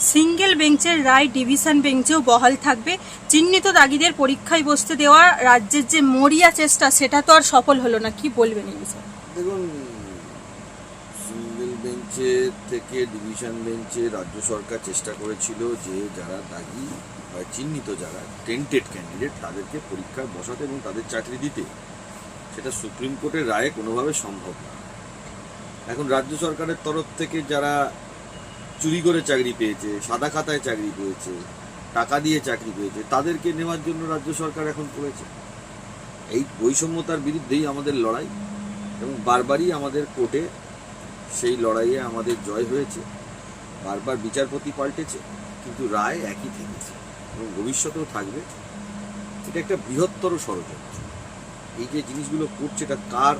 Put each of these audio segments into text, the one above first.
Single বেঞ্চের রায় division বেঞ্চেও বহাল থাকবে। চিহ্নিত দাগিদের পরীক্ষায় বসতে দেওয়া রাজ্যের যে মরিয়া চেষ্টা, সেটা তো আর সফল হলো না। কি বলবেন এই বিষয়ে? দেখুন, সিঙ্গেল বেঞ্চে থেকে ডিভিশন বেঞ্চে রাজ্য সরকার চেষ্টা করেছিল যে যারা দাগি বা চিহ্নিত, যারা টেন্টেড ক্যান্ডিডেট, তাদেরকে পরীক্ষায় বসাতে এবং তাদের চাকরি দিতে। সেটা সুপ্রিম কোর্টের রায়ে কোনোভাবে সম্ভব না। এখন রাজ্য সরকারের তরফ থেকে যারা চুরি করে চাকরি পেয়েছে, সাদা খাতায় চাকরি পেয়েছে, টাকা দিয়ে চাকরি পেয়েছে, তাদেরকে নেওয়ার জন্য রাজ্য সরকার এখন করেছে। এই বৈষম্যতার বিরুদ্ধেই আমাদের লড়াই এবং বারবারই আমাদের কোর্টে সেই লড়াইয়ে আমাদের জয় হয়েছে। বারবার বিচারপতি পাল্টেছে, কিন্তু রায় একই থেকেছে এবং ভবিষ্যতেও থাকবে। এটা একটা বৃহত্তর ষড়যন্ত্র। এই যে জিনিসগুলো করছে, এটা কার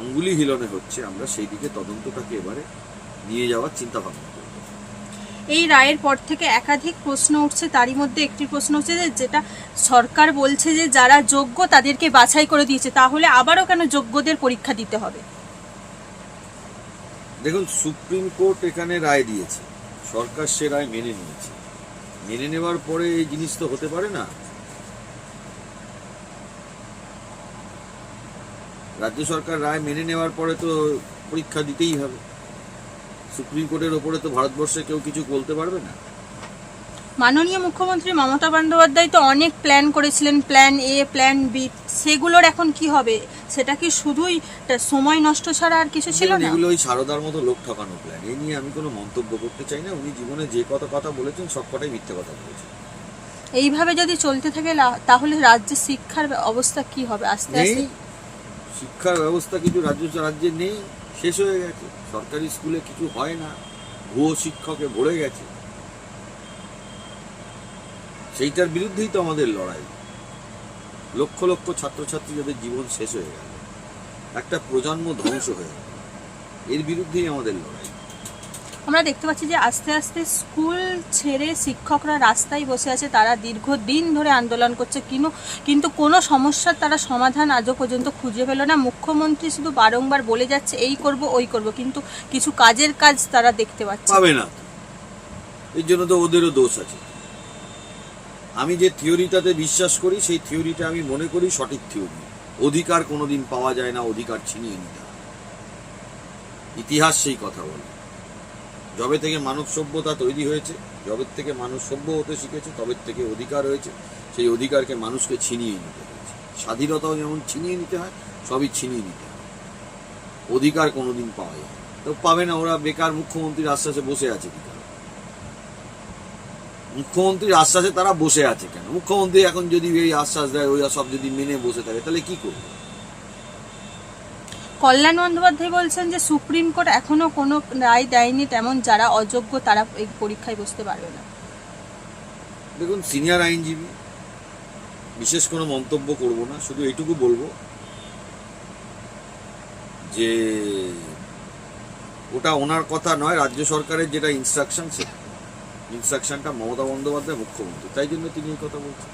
অঙ্গুলি হিলনে হচ্ছে, আমরা সেই দিকে তদন্তটাকে এবারে নিয়ে যাওয়ার চিন্তা ভাবনা। এই রায়ের পর থেকে একাধিক প্রশ্ন উঠছে তারই মধ্যে একটি প্রশ্ন হচ্ছে যে যেটা সরকার বলছে যে যারা যোগ্য তাদেরকে বাছাই করে দিয়েছে তাহলে আবারও কেন যোগ্যদের পরীক্ষা দিতে হবে? দেখুন সুপ্রিম কোর্ট এখানে রায় দিয়েছে। সরকার সে রায় মেনে নিয়েছে। মেনে নেওয়ার পরে এই জিনিস তো হতে পারে না। রাজ্য সরকার রায় মেনে নেওয়ার পরে তো পরীক্ষা দিতেই হবে। সুপ্রিম কোর্টের ওপরে তো ভারতবর্ষে কেউ কিছু বলতে পারবে না। মাননীয় মুখ্যমন্ত্রী মমতা বন্দ্যোপাধ্যায় তো অনেক প্ল্যান করেছিলেন প্ল্যান এ প্ল্যান বি সেগুলোর এখন কি হবে? সেটা কি শুধুই সময় নষ্ট ছাড়া আর কিছু ছিল না? এগুলো ওই সারদার মতো লোক ঠকানো প্ল্যান এই নিয়ে আমি কোনো মন্তব্য করতে চাই না। উনি জীবনে যে কত কথা বলেছেন সব কটাই মিথ্যে কথা বলেছেন। এইভাবে যদি চলতে থাকে তাহলে রাজ্যের শিক্ষার অবস্থা কি হবে? আস্তে আস্তে শিক্ষার ব্যবস্থা কিছু রাজ্য রাজ্যে নেই। শেষ হয়ে গেছে। সরকারি স্কুলে কিছু হয় না। ভুয়ো শিক্ষকে ভরে গেছে। সেইটার বিরুদ্ধেই তো আমাদের লড়াই। লক্ষ লক্ষ ছাত্রছাত্রী যাদের জীবন শেষ হয়ে গেল। একটা প্রজন্ম ধ্বংস হয়ে গেল। এর বিরুদ্ধেই আমাদের লড়াই। আমরা দেখতে পাচ্ছি যে আস্তে আস্তে স্কুল ছেড়ে শিক্ষকরা রাস্তায় বসে আছে, তারা দীর্ঘদিন ধরে আন্দোলন করছে। কিন্তু কিন্তু কোনো সমস্যার তারা সমাধান আজও পর্যন্ত খুঁজে পেল না। মুখ্যমন্ত্রী শুধু বারংবার বলে যাচ্ছে, এই করব, ওই করব, কিন্তু কিছু কাজের কাজ তারা দেখতে পাচ্ছে। পাবে না। এর জন্য তো ওদেরও দোষ আছে। আমি যে থিওরিটাতে বিশ্বাস করি, সেই থিওরিটা আমি মনে করি সঠিক থিওরি। অধিকার কোনোদিন পাওয়া যায় না, অধিকার ছিনিয়ে নিতে ইতিহাস সেই কথা বলে। যবে থেকে মানব সভ্যতা তৈরি হয়েছে, যবে থেকে মানুষ সভ্য হতে শিখেছে, তবে থেকে অধিকার হয়েছে। সেই অধিকারকে মানুষকে ছিনিয়ে নিতে হয়েছে। স্বাধীনতাও যেমন ছিনিয়ে নিতে হয়, সবই ছিনিয়ে নিতে হয়। অধিকার কোনোদিন পাওয়া যায় তো পাবে না, ওরা বেকার মুখ্যমন্ত্রীর আশ্বাসে বসে আছে কি? মুখ্যমন্ত্রীর আশ্বাসে তারা বসে আছে কেন? মুখ্যমন্ত্রী এখন যদি এই আশ্বাস দেয় ওই সব যদি মেনে বসে থাকে, তাহলে কি করবে? কল্যাণ বন্দ্যোপাধ্যায় বলছেন যে সুপ্রিম কোর্ট এখনও কোনো রায় দেয়নি তেমন যারা অযোগ্য তারা এই পরীক্ষায় বসতে পারবে না। দেখুন, সিনিয়র আইনজীবী, বিশেষ কোনো মন্তব্য করব না, শুধু এইটুকু বলব যে ওটা ওনার কথা নয়, রাজ্য সরকারের যেটা ইনস্ট্রাকশন সেটা ইনস্ট্রাকশনটা মমতা বন্দ্যোপাধ্যায় মুখ্যমন্ত্রী, তাই জন্য তিনি এই কথা বলছেন।